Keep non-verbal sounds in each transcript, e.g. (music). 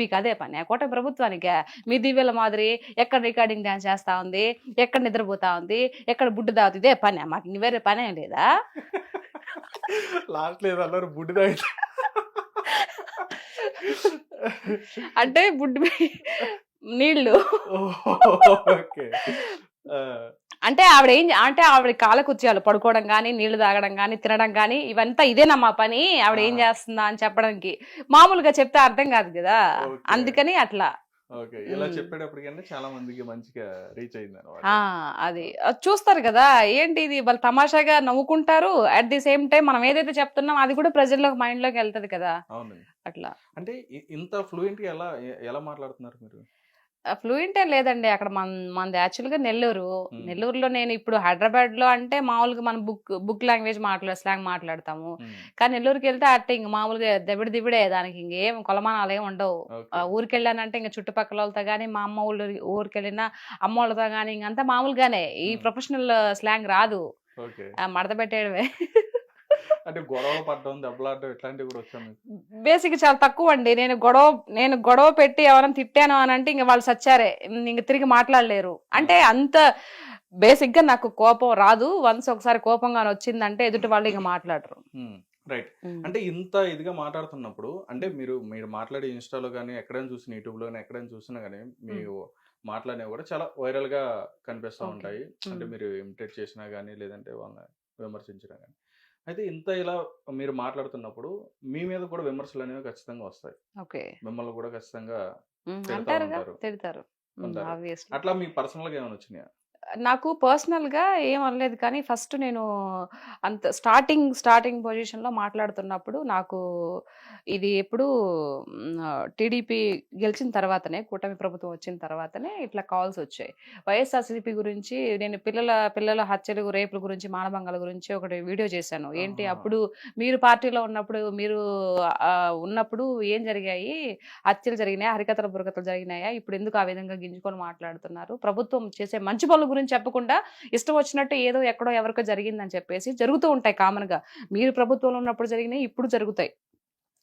మీకు అదే పని. కోట ప్రభుత్వానికే మీ దివ్యల మాదిరి ఎక్కడ రికార్డింగ్ డాన్స్ చేస్తా ఉంది? ఎక్కడ నిద్రపోతా ఉంది? ఎక్కడ బుడ్డు తాగుతుంది ఇదే పని మాకు వేరే పని లేదా? లాస్ట్ లేదు అన్నారు బుడ్డి తాగితే. అంటే బుడ్డు నీళ్ళు. అంటే ఆవిడ ఏం అంటే ఆవిడ కాలకుర్చాలు పడుకోవడం కానీ నీళ్ళు తాగడం కానీ తినడం కానీ ఇవంతా ఇదేనా మా పని? ఆవిడ ఏం. చేస్తుందా అని చెప్పడానికి. మామూలుగా చెప్తే అర్థం కాదు కదా. అందుకని అట్లా. ఓకే. ఇలా. చెప్పేటప్పటికన్నా చాలా మందికి మంచిగా రీచ్ అయింది అనమాట అది. చూస్తారు కదా? ఏంటి ఇది? వాళ్ళు తమాషాగా నవ్వుకుంటారు. అట్ ది సేమ్ టైం మనం ఏదైతే చెప్తున్నాం అది కూడా ప్రజల్లోకి మైండ్లోకి వెళ్తది కదా? అవును అట్లా. అంటే ఇంత ఫ్లూయెంట్గా ఎలా ఎలా మాట్లాడుతున్నారు మీరు? ఫ్లూయెంట్ ఏం లేదండి. అక్కడ మన మనది యాక్చువల్గా నెల్లూరు. నెల్లూరులో నేను ఇప్పుడు హైదరాబాద్లో అంటే మామూలుగా మనం బుక్ బుక్ లాంగ్వేజ్ మాట్లాడ స్లాంగ్ మాట్లాడతాము. కానీ నెల్లూరుకి వెళ్తే అట్టే ఇంక మామూలుగా దెబ్బడి దిబిడే దానికి ఇంకేం కొలమానాలు ఏమి ఉండవు. ఊరికి వెళ్ళానంటే ఇంకా చుట్టుపక్కల వాళ్ళతో కానీ మా అమ్మ ఊళ్ళో ఊరికి వెళ్ళినా అమ్మ వాళ్ళతో కానీ ఇంకంతా మామూలుగానే. ఈ. ప్రొఫెషనల్ స్లాంగ్ రాదు. మడత పెట్టేయడమే. అంటే గొడవ పడడం దెబ్బలాడడం ఇట్లాంటివి కూడా వచ్చాను బేసిక్ చాలా తక్కువ అండి. నేను గొడవ నేను గొడవ పెట్టి ఎవరైనా తిట్టాను అని అంటే ఇంక వాళ్ళు సచ్చారే. ఇంక తిరిగి మాట్లాడలేరు. అంటే అంత బేసిక్గా నాకు కోపం రాదు. వన్స్ ఒకసారి కోపంగా వచ్చిందంటే ఎదుటి వాళ్ళు ఇంక మాట్లాడరు. రైట్ అంటే ఇంత ఇదిగా మాట్లాడుతున్నప్పుడు అంటే మీరు మీరు మాట్లాడే ఇన్స్టాలో కానీ ఎక్కడైనా చూసిన యూట్యూబ్లో కానీ ఎక్కడైనా చూసినా కానీ మీరు మాట్లాడినవి కూడా చాలా వైరల్గా కనిపిస్తూ. ఉంటాయి. అంటే Hmm. మీరు ఇమిటేట్ చేసినా కానీ లేదంటే వాళ్ళని విమర్శించినా కానీ అయితే ఇంత ఇలా మీరు మాట్లాడుతున్నప్పుడు మీ మీద కూడా విమర్శలు అనేవి ఖచ్చితంగా వస్తాయి. ఓకే. మిమ్మల్ని కూడా ఖచ్చితంగా తిడతా ఉంటారు. తిడతారు. అట్లా మీ పర్సనల్గా ఏమైనా వచ్చినాయా? నాకు పర్సనల్గా ఏం అనలేదు కానీ ఫస్ట్ నేను అంత స్టార్టింగ్ స్టార్టింగ్ పొజిషన్లో మాట్లాడుతున్నప్పుడు నాకు ఇది ఎప్పుడు టీడీపీ గెలిచిన తర్వాతనే కూటమి ప్రభుత్వం వచ్చిన తర్వాతనే ఇట్లా కాల్స్ వచ్చాయి. వైఎస్ఆర్సీపీ గురించి నేను పిల్లల పిల్లల హత్యలు రేపుల గురించి మానభంగాల గురించి ఒకటి వీడియో చేశాను. ఏంటి. అప్పుడు మీరు పార్టీలో ఉన్నప్పుడు మీరు ఉన్నప్పుడు ఏం జరిగాయి? హత్యలు జరిగినాయా? హరికథల బురకథలు జరిగినాయా? ఇప్పుడు ఎందుకు ఆ విధంగా గింజుకొని మాట్లాడుతున్నారు? ప్రభుత్వం చేసే మంచి పనుల గురించి చెప్పకుండా ఇష్టం వచ్చినట్టు ఏదో ఎక్కడో ఎవరికో జరిగిందని చెప్పేసి జరుగుతూ ఉంటాయి కామన్గా. మీరు ప్రభుత్వంలో ఉన్నప్పుడు జరిగినాయి ఇప్పుడు జరుగుతాయి.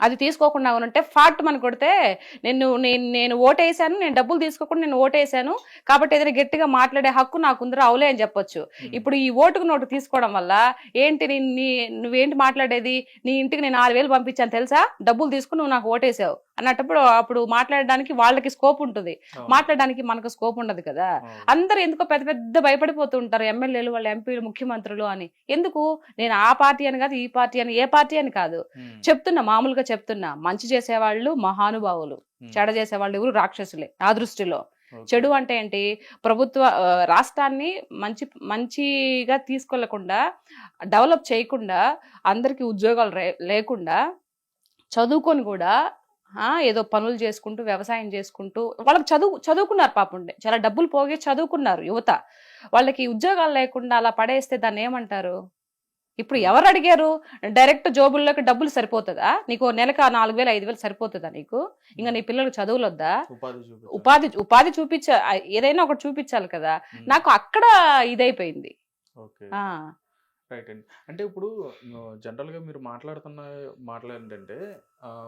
అది తీసుకోకుండా ఉంటే ఫాట్ మన కొడితే నేను నేను నేను ఓటేసాను నేను డబ్బులు తీసుకోకుండా నేను ఓటేసాను కాబట్టి ఏదైనా గట్టిగా మాట్లాడే హక్కు నాకు ఉందిరా అవులే అని చెప్పొచ్చు. ఇప్పుడు ఈ ఓటుకు నోటు తీసుకోవడం వల్ల ఏంటి నీ- నువ్వేంటి మాట్లాడేది? నీ ఇంటికి నేను ఆరు వేలు పంపించాను తెలుసా? డబ్బులు తీసుకుని నువ్వు నాకు ఓటేసావు. అన్నప్పుడు అప్పుడు మాట్లాడడానికి వాళ్ళకి స్కోప్ ఉంటుంది. మాట్లాడడానికి మనకు స్కోప్ ఉండదు కదా. అందరూ ఎందుకో పెద్ద పెద్ద భయపడిపోతూ ఉంటారు. ఎమ్మెల్యేలు వాళ్ళ ఎంపీలు ముఖ్యమంత్రులు అని. ఎందుకు? నేను ఆ పార్టీ అని కాదు ఈ పార్టీ అని ఏ పార్టీ అని కాదు. చెప్తున్నా మామూలుగా చెప్తున్నా. మంచి చేసేవాళ్ళు మహానుభావులు. చెడ చేసేవాళ్ళు ఎవరు? రాక్షసులే నా దృష్టిలో. చెడు అంటే ఏంటి? ప్రభుత్వ రాష్ట్రాన్ని మంచి మంచిగా తీసుకెళ్ళకుండా డెవలప్ చేయకుండా అందరికీ ఉద్యోగాలు లేకుండా చదువుకొని కూడా ఏదో పనులు చేసుకుంటూ వ్యవసాయం చేసుకుంటూ వాళ్ళకి చదువు చదువుకున్నారు పాపం చాలా డబ్బులు పోగే చదువుకున్నారు యువత. వాళ్ళకి ఉద్యోగాలు లేకుండా అలా పడేస్తే దాన్ని ఏమంటారు? ఇప్పుడు ఎవరు అడిగారు? డైరెక్ట్ జోబుల్లోకి డబ్బులు సరిపోతుందా? నీకు నెలకు నాలుగు వేలు ఐదు వేలు సరిపోతుందా నీకు? ఇంకా నీ పిల్లలకు చదువులు వద్దా ఉపాధి. ఉపాధి చూపించ ఏదైనా ఒకటి చూపించాలి కదా. నాకు అక్కడ ఇదైపోయింది. రైట్ అండి. అంటే ఇప్పుడు జనరల్గా మీరు మాట్లాడుతున్న మాట్లాడంటే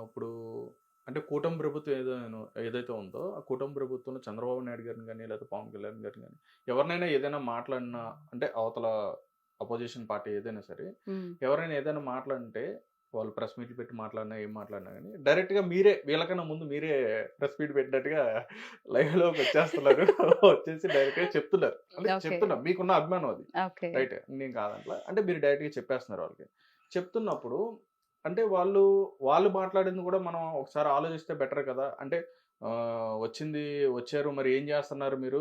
ఇప్పుడు అంటే కూటమి ప్రభుత్వం ఏదైనా ఏదైతే ఉందో ఆ కూటమి ప్రభుత్వంలో చంద్రబాబు నాయుడు గారిని కానీ లేదా పవన్ కళ్యాణ్ గారిని కానీ ఎవరినైనా ఏదైనా మాట్లాడినా అంటే అవతల అపోజిషన్ పార్టీ ఏదైనా సరే. ఎవరైనా ఏదైనా మాట్లాడితే వాళ్ళు ప్రెస్ మీట్లు పెట్టి మాట్లాడినా ఏం మాట్లాడినా కానీ డైరెక్ట్గా మీరే వీళ్ళకన్నా ముందు మీరే ప్రెస్ మీట్ పెట్టినట్టుగా లైవ్లోకి వచ్చేస్తున్నారు. (laughs) వచ్చేసి డైరెక్ట్గా చెప్తున్నారు. అంటే. చెప్తున్నారు మీకున్న అభిమానం అది. రైట్ నేను కాదంట్లా. అంటే మీరు డైరెక్ట్గా చెప్పేస్తున్నారు వాళ్ళకి. చెప్తున్నప్పుడు అంటే వాళ్ళు వాళ్ళు మాట్లాడింది కూడా మనం ఒకసారి ఆలోచిస్తే బెటర్ కదా. అంటే వచ్చింది వచ్చారు మరి ఏం చేస్తున్నారు మీరు?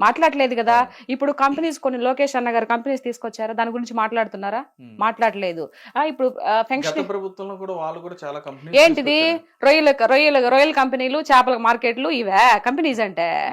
మాట్లాడలేదు కదా. ఇప్పుడు కంపెనీస్ కొన్ని లోకేష్ అన్న గారు కంపెనీస్ తీసుకొచ్చారా? దాని గురించి మాట్లాడుతున్నారా. మాట్లాడలేదు. ఆ, ఇప్పుడు గత ఫంక్షన్ ప్రభుత్వంలో కూడా వాళ్ళు కూడా చాలా కంపెనీ ఏంటిది? రొయ్యల రొయ్యల రొయ్యల కంపెనీలు చేపల మార్కెట్లు ఇవే కంపెనీస్ అంటే.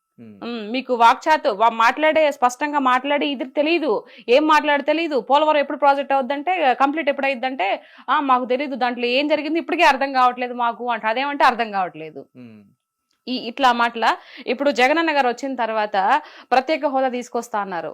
మీకు వాక్చాతు మాట్లాడే స్పష్టంగా మాట్లాడి ఇది తెలియదు ఏం మాట్లాడి తెలియదు పోలవరం ఎప్పుడు ప్రాజెక్ట్ అవుద్దంటే కంప్లీట్ ఎప్పుడు అయిద్దంటే ఆ మాకు తెలియదు దాంట్లో ఏం జరిగింది? ఇప్పటికీ అర్థం కావట్లేదు మాకు అంటే. అదేమంటే అర్థం కావట్లేదు. మ్మ్. ఈ ఇట్లా మాటల. ఇప్పుడు జగనన్న గారు వచ్చిన తర్వాత ప్రత్యేక హోదా తీసుకొస్తా అన్నారు.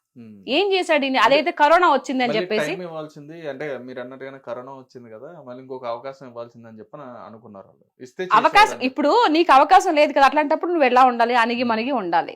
ఏం చేశాడు? అదైతే కరోనా వచ్చింది అని చెప్పేసి. ఇవ్వాల్సింది. అంటే మీరు అన్నట్టుగానే కరోనా వచ్చింది కదా మళ్ళీ ఇంకొక అవకాశం ఇవ్వాల్సింది అని చెప్పి అనుకున్నారు ఇస్తే అవకాశం. ఇప్పుడు నీకు అవకాశం లేదు కదా అట్లాంటప్పుడు నువ్వు ఎలా ఉండాలి? అణిగి మణిగి ఉండాలి.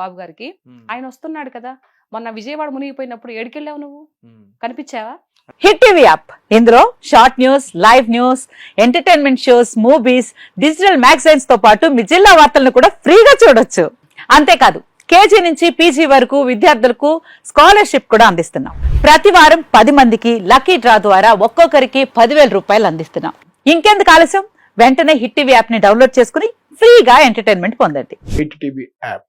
బాబు గారికి. ఆయన వస్తున్నాడు కదా. మొన్న విజయవాడ మునిగిపోయినప్పుడు ఏడికెళ్ళావు నువ్వు? కనిపించావా? Hit TV app. ఇందులో short news live news entertainment shows movies digital మ్యాగజైన్స్తో పాటు మీ జిల్లా వార్తలను కూడా ఫ్రీగా చూడొచ్చు. అంతేకాదు కేజీ నుంచి పీజీ వరకు విద్యార్థులకు స్కాలర్షిప్ కూడా అందిస్తున్నాం. ప్రతి వారం పది మందికి లక్కీ డ్రా ద్వారా ఒక్కొక్కరికి పదివేల రూపాయలు అందిస్తున్నాం. ఇంకెందుకు ఆలస్యం? వెంటనే హిట్ టీవీ యాప్ని డౌన్లోడ్ చేసుకుని ఫ్రీగా ఎంటర్టైన్మెంట్ పొందండి. Hit TV app.